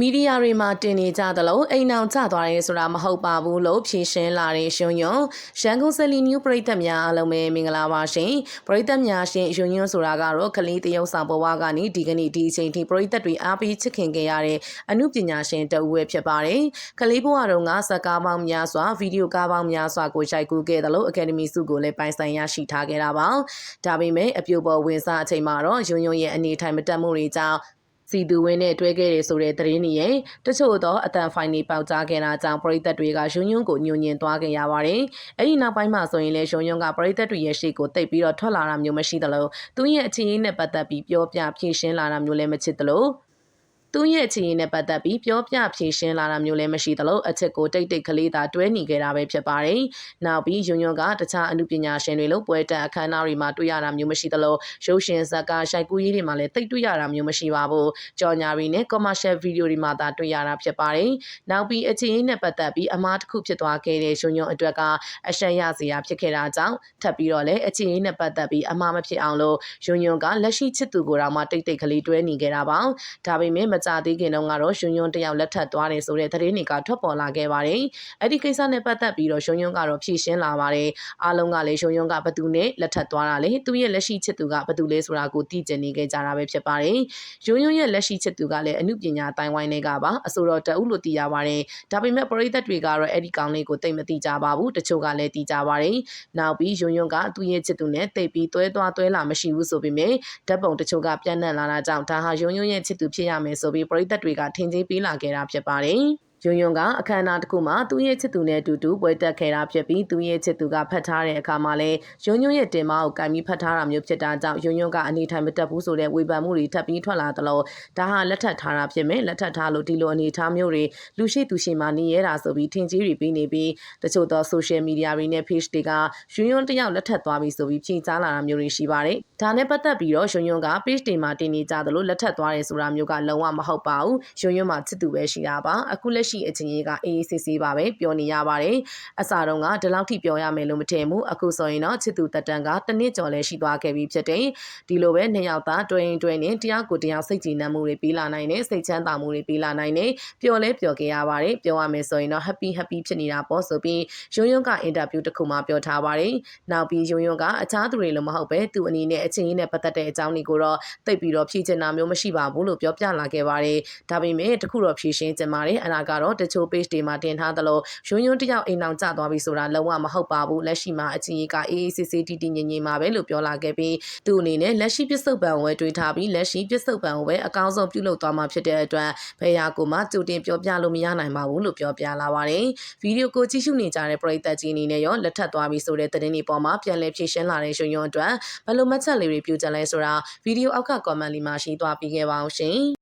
မီဒီယာတွေမှာတင်နေကြသလိုအိမ်အောင်ကျသွားရဲဆိုတာမဟုတ်ပါဘူးလို့ဖြေရှင်းလာတဲ့ရွှွန်ယွန်းရန်ကုန်စလီနျူပရိသတ်များအားလုံးပဲမင်္ဂလာပါရှင်ပရိသတ်များရှင်ရွှွန်ယွန်းဆိုတာကတော့ကလေးတရုပ်ဆောင်ဘဝကနေဒီကနေ့ဒီအချိန်ထိပရိသတ်တွေအားပေးချစ်ခင်ခဲ့ရတဲ့အမှုပညာရှင်တဦးပဲဖြစ်ပါတယ်ကလေးဘဝတုန်းကဇက်ကားပေါင်းများစွာဗီဒီယိုကားပေါင်းများစွာကိုရိုက်ကူးခဲ့တယ်လို့အကယ်ဒမီစုကိုလည်းပိုင်ဆိုင်ရရှိထားခဲ့တာပါဒါပေမဲ့အပြိုပေါ်ဝင်စားအချိန်မှာတော့ရွှွန်ယွန်းရဲ့အနေထိုင်မတက်မှုတွေကြောင့် စီသူဝင်းနဲ့တွဲခဲ့တယ်ဆိုတဲ့သတင်းတွေရဲ့တချို့သောအတန်ဖိုင်တွေပေါက်ကြားခဲ့တာကြောင့်ပရိသတ်တွေကယွန်းယွန်းကိုညှို့ညင်သွားခဲ့ရပါတယ်။အဲ့ဒီနောက်ပိုင်းမှာဆိုရင်လည်းယွန်းယွန်းကပရိသတ်တွေရဲ့ရှေ့ကိုတိတ်ပြီးတော့ထွက်လာတာမျိုးမရှိသလိုသူရဲ့အခြေအနေနဲ့ပတ်သက်ပြီးပြောပြဖြေရှင်းလာတာမျိုးလည်းမချစ်သလို သူ့ရဲ့အခြေအနေနဲ့ပတ်သက်ပြီးပြောပြဖြေရှင်းလာတာမျိုးလည်းမရှိသလိုအချက်ကိုတိတ်တိတ်ကလေးသာတွဲနေခဲ့တာပဲဖြစ်ပါတယ်။နောက်ပြီးယွန်းယွန်းကတခြားအမှုပညာရှင်တွေလို့ပွဲတက်အခမ်းအနားတွေမှာတွေ့ရတာမျိုးမရှိသလိုရုပ်ရှင်ဇာတ်ကားရှိုက်ကူးရေးတွေမှာလည်းတိတ်တွေ့ရတာမျိုးမရှိပါဘူး။ကြော်ညာတွေနဲ့ commercial video တွေမှာသာတွေ့ရတာဖြစ်ပါတယ်။နောက်ပြီးအခြေအနေနဲ့ပတ်သက်ပြီးအမားတစ်ခုဖြစ်သွားခဲ့တဲ့ယွန်းယွန်းအတွက်က အရှက်ရစရာဖြစ်ခဲ့တာကြောင့်ထပ်ပြီးတော့လည်းအခြေအနေနဲ့ပတ်သက်ပြီးအမားမဖြစ်အောင်လို့ယွန်းယွန်းကလက်ရှိချစ်သူကိုတော့မှတိတ်တိတ်ကလေးတွဲနေခဲ့တာပါ။ဒါပေမဲ့မကြသေးခင်တုန်းကတော့ရွှွန်ယွန်းတယောက်လက်ထပ်သွားတယ်ဆိုတဲ့သတင်းတွေကထွက်ပေါ်လာခဲ့ပါတယ်။အဲ့ဒီကိစ္စနဲ့ပတ်သက်ပြီးတော့ရွှွန်ယွန်းကတော့ဖြေရှင်းလာပါတယ်။အားလုံးကလည်းရွှွန်ယွန်းကဘသူနဲ့လက်ထပ်သွားတာလေသူရဲ့လက်ရှိချစ်သူကဘသူလဲဆိုတာကိုသိကျင်နေခဲ့ကြတာပဲဖြစ်ပါတယ်။ရွှွန်ယွန်းရဲ့လက်ရှိချစ်သူကလည်းအမှုပညာတိုင်ဝိုင်းတွေကပါအဆိုတော်တအုပ်လို့သိရပါတယ်။ဒါပေမဲ့ပရိသတ်တွေကတော့အဲ့ဒီကောင်လေးကိုသိမသိကြပါဘူး။တချို့ကလည်းသိကြပါတယ်။နောက်ပြီးရွှွန်ယွန်းကသူ့ရဲ့ချစ်သူနဲ့တိတ်ပြီးတွဲသွားတွဲလာမရှိဘူးဆိုပေမဲ့ဓာတ်ပုံတချို့ကပြန့်နှံ့လာတာကြောင့်ဒါဟာရွှွန်ယွန်းရဲ့ချစ်သူဖြစ်ရမယ်ဆိုပြီးပရိသတ်တွေကထင်ကြီးပေးလာခဲ့တာဖြစ်ပါတယ်။ ယွန်းယွန်းကအခမ်းအနားတစ်ခုမှာသူ့ရဲ့ချစ်သူနဲ့အတူတူပွဲတက်ခဲ့တာဖြစ်ပြီးသူ့ရဲ့ချစ်သူကဖတ်ထားတဲ့အခါမှာလည်းယွန်းယွန်းရဲ့တင်မကိုကင်ပြီးဖတ်ထားတာမျိုးဖြစ်တာကြောင့်ယွန်းယွန်းကအနေထိုင်မတက်ဘူးဆိုတဲ့ဝေဖန်မှုတွေထပ်ပြီးထွက်လာသလိုဒါဟာလက်ထပ်ထားတာဖြစ်မယ်လက်ထပ်ထားလို့ဒီလိုအနေအထားမျိုးတွေလူရှိသူရှိမှနေရတာဆိုပြီးထင်ကြီးတွေပြီးနေပြီးတချို့သော social media တွေနဲ့ page တွေကယွန်းယွန်းတယောက်လက်ထပ်သွားပြီဆိုပြီးဖြေကြားလာတာမျိုးတွေရှိပါတယ်ဒါနဲ့ပတ်သက်ပြီးတော့ယွန်းယွန်းက page တွေမှာတင်နေကြသလိုလက်ထပ်သွားတယ်ဆိုတာမျိုးကလုံးဝမဟုတ်ပါဘူးယွန်းယွန်းမှာချစ်သူပဲရှိတာပါအခုလက်ရှိအချိန်ကြီးကအေးအေးဆေးဆေးပါပဲပြောနေရပါတယ်အစားတုန်းကဒီလောက်ထိပြောရမယ်လို့မထင်ဘူးအခုဆိုရင်တော့ချစ်သူတက်တန်ကတနစ်ကျော်လဲရှိသွားခဲ့ပြီဖြစ်တယ်ဒီလိုပဲနှစ်ယောက်သားတွင်တွင်နဲ့တရားကိုတရားစိတ်ကြည်နပ်မှုတွေပြီးလာနိုင်တယ်စိတ်ချမ်းသာမှုတွေပြီးလာနိုင်တယ်ပျော်လဲပျော်ခဲ့ရပါတယ်ပြောရမယ်ဆိုရင်တော့ happy happy ဖြစ်နေတာပေါ့ဆိုပြီးယွန်းယွန်းကအင်တာဗျူးတစ်ခုမှပြောထားပါတယ်နောက်ပြီးယွန်းယွန်းကအခြားသူတွေလည်းမဟုတ်ပဲသူအနေနဲ့အချင်းကြီးနဲ့ပတ်သက်တဲ့အကြောင်းတွေကိုတော့သိပြီးတော့ဖြည့်ချင်တာမျိုးမရှိပါဘူးလို့ပြောပြလာခဲ့ပါတယ်ဒါပေမဲ့တခုတော့ဖြည့်ရှင်းချင်ပါတယ်အနာကတော့တချို့ page တွေမှာတင်ထားသလိုယွန်းယွန်းတယောက်အိမ်အောင်ကျသွားပြီဆိုတာလုံးဝမဟုတ်ပါဘူးလက်ရှိမှာအချင်းကြီးကအေးအေးဆေးဆေးတီတီငြိမ်ငြိမ်ပါပဲလို့ပြောလာခဲ့ပြီးသူ့အနေနဲ့လက်ရှိပြစ္ဆုတ်ပံကိုပဲတွေးထားပြီးလက်ရှိပြစ္ဆုတ်ပံကိုပဲအကောင်းဆုံးပြုလုပ်သွားမှာဖြစ်တဲ့အတွက်ဘယ်ဟာကိုမှကြိုတင်ပြောပြလို့မရနိုင်ပါဘူးလို့ပြောပြလာပါတယ်ဗီဒီယိုကိုကြည့်ရှုနေကြတဲ့ပရိသတ်ကြီးအနေနဲ့ရောလက်ထပ်သွားပြီဆိုတဲ့သတင်းတွေပေါ်မှာပြန်လည်ဖြည့်ရှင်းလာတဲ့ရွှွန်ယွန်းအတွက်ဘယ်လိုမှတ်ချက်လေးတွေပြုကြလဲဆိုတာဗီဒီယိုအောက်က comment လေးမှာရှင်းသွားပြီးခဲ့ပါအောင်ရှင်